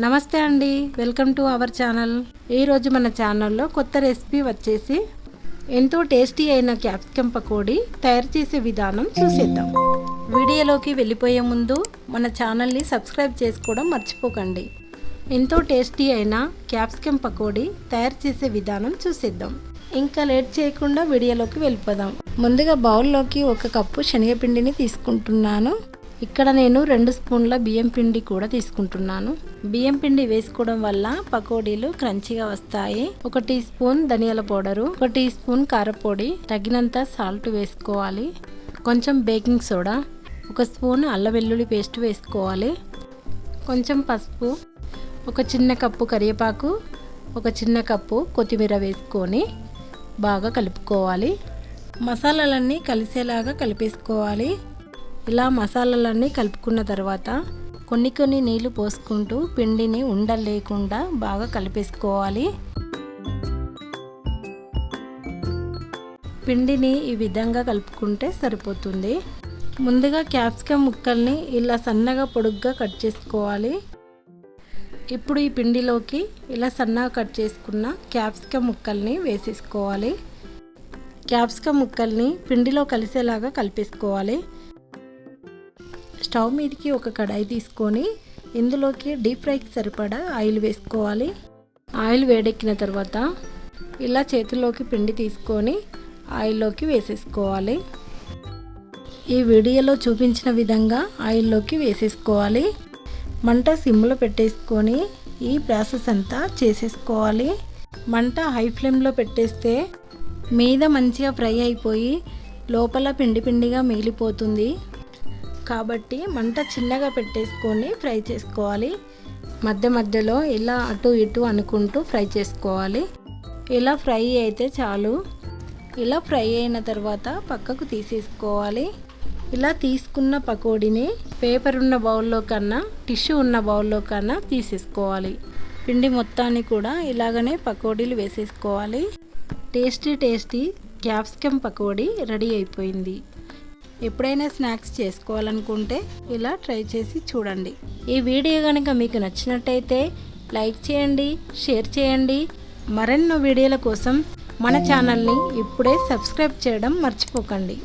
నమస్తే అండి. Welcome to our channel. ఈరోజు మన ఛానల్లో కొత్త రెసిపీ వచ్చేసి ఎంతో టేస్టీ అయిన క్యాప్సికమ్ పకోడీ తయారు చేసే విధానం చూసేద్దాం. వీడియోలోకి వెళ్ళిపోయే ముందు మన ఛానల్ని సబ్స్క్రైబ్ చేసుకోవడం మర్చిపోకండి. ఎంతో టేస్టీ అయిన క్యాప్సికం పకోడీ తయారు చేసే విధానం చూసేద్దాం. ఇంకా లేట్ చేయకుండా వీడియోలోకి వెళ్ళిపోదాం. ముందుగా బౌల్లోకి ఒక కప్పు శనగపిండిని తీసుకుంటున్నాను. ఇక్కడ నేను రెండు స్పూన్ల బియ్యం పిండి కూడా తీసుకుంటున్నాను. బియ్యం పిండి వేసుకోవడం వల్ల పకోడీలు క్రంచిగా వస్తాయి. ఒక టీ స్పూన్ ధనియాల పౌడరు ఒక టీ స్పూన్ కారపొడి తగినంత సాల్ట్ వేసుకోవాలి. కొంచెం బేకింగ్ సోడా ఒక స్పూన్ అల్లం వెల్లుల్లి పేస్ట్ వేసుకోవాలి. కొంచెం పసుపు ఒక చిన్న కప్పు కరివేపాకు ఒక చిన్న కప్పు కొత్తిమీర వేసుకొని బాగా కలుపుకోవాలి. మసాలాలన్నీ కలిసేలాగా కలిపేసుకోవాలి. ఇలా మసాలాలన్నీ కలుపుకున్న తర్వాత కొన్ని కొన్ని నీళ్ళు పోసుకుంటూ పిండిని ఉండలు లేకుండా బాగా కలిపేసుకోవాలి. పిండిని ఈ విధంగా కలుపుకుంటే సరిపోతుంది. ముందుగా క్యాప్సికమ్ ముక్కల్ని ఇలా సన్నగా పొడుగ్గా కట్ చేసుకోవాలి. ఇప్పుడు ఈ పిండిలోకి ఇలా సన్నగా కట్ చేసుకున్న క్యాప్సికమ్ ముక్కల్ని వేసేసుకోవాలి. క్యాప్సికమ్ ముక్కల్ని పిండిలో కలిసేలాగా కలిపేసుకోవాలి. స్టవ్ మీదకి ఒక కడాయి తీసుకొని ఇందులోకి డీప్ ఫ్రైకి సరిపడా ఆయిల్ వేసుకోవాలి. ఆయిల్ వేడెక్కిన తర్వాత ఇలా చేతిలోకి పిండి తీసుకొని ఆయిల్లోకి వేసేసుకోవాలి. ఈ వీడియోలో చూపించిన విధంగా ఆయిల్లోకి వేసేసుకోవాలి. మంట సిమ్లో పెట్టేసుకొని ఈ ప్రాసెస్ అంతా చేసేసుకోవాలి. మంట హై ఫ్లేమ్లో పెట్టేస్తే మీద మంచిగా ఫ్రై అయిపోయి లోపల పిండి పిండిగా మిగిలిపోతుంది కాబట్టి మంట చిన్నగా పెట్టేసుకొని ఫ్రై చేసుకోవాలి. మధ్య మధ్యలో ఇలా అటు ఇటు అనుకుంటూ ఫ్రై చేసుకోవాలి. ఇలా ఫ్రై అయితే చాలు. ఇలా ఫ్రై అయిన తర్వాత పక్కకు తీసేసుకోవాలి. ఇలా తీసుకున్న పకోడీని పేపర్ ఉన్న బౌల్లో కన్నా టిష్యూ ఉన్న బౌల్లో కన్నా తీసేసుకోవాలి. పిండి మొత్తాన్ని కూడా ఇలాగనే పకోడీలు వేసేసుకోవాలి. Tasty tasty capsicum pakora ready అయిపోయింది. ఎప్పుడైనా స్నాక్స్ చేసుకోవాలనుకుంటే ఇలా ట్రై చేసి చూడండి. ఈ వీడియో కనుక మీకు నచ్చినట్టయితే లైక్ చేయండి షేర్ చేయండి. మరెన్నో వీడియోల కోసం మన ఛానల్ని ఇప్పుడే సబ్స్క్రైబ్ చేయడం మర్చిపోకండి.